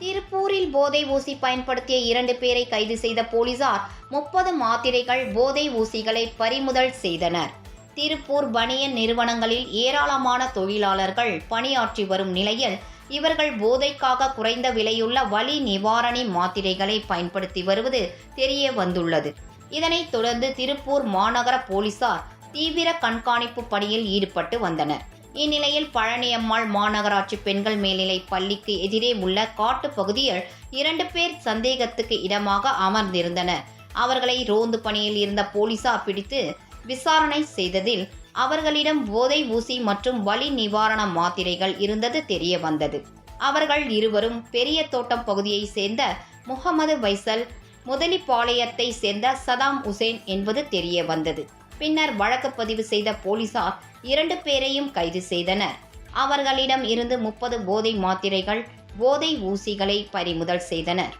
திருப்பூரில் போதை ஊசி பயன்படுத்திய இரண்டு பேரை கைது செய்த போலீசார் முப்பது மாத்திரைகள் போதை ஊசிகளை பறிமுதல் செய்தனர். திருப்பூர் பனியன் நிறுவனங்களில் ஏராளமான தொழிலாளர்கள் பணியாற்றி வரும் நிலையில் இவர்கள் போதைக்காக குறைந்த விலையுள்ள வலி நிவாரணி மாத்திரைகளை பயன்படுத்தி வருவது தெரிய வந்துள்ளது. இதனைத் தொடர்ந்து திருப்பூர் மாநகர போலீசார் தீவிர கண்காணிப்பு பணியில் ஈடுபட்டு வந்தனர். இந்நிலையில் பழனியம்மாள் மாநகராட்சி பெண்கள் மேல்நிலைப் பள்ளிக்கு எதிரே உள்ள காட்டுப் பகுதியில் இரண்டு பேர் சந்தேகத்துக்கு இடமாக அமர்ந்திருந்தனர் அவர்களை ரோந்து பணியில் இருந்த போலீசார் பிடித்து விசாரணை செய்ததில் அவர்களிடம் போதை ஊசி மற்றும் வலி நிவாரண மாத்திரைகள் இருந்தது தெரிய வந்தது. அவர்கள் இருவரும் பெரிய தோட்டம் பகுதியைச் சேர்ந்த முகமது வைசல் முதலிப்பாளையத்தை சேர்ந்த சதாம் உசேன் என்பது தெரிய வந்தது. பின்னர் வழக்கு பதிவு செய்த போலீசார் இரண்டு பேரையும் கைது செய்தனர். அவர்களிடம் இருந்து முப்பது போதை மாத்திரைகள் போதை ஊசிகளை பறிமுதல் செய்தனர்.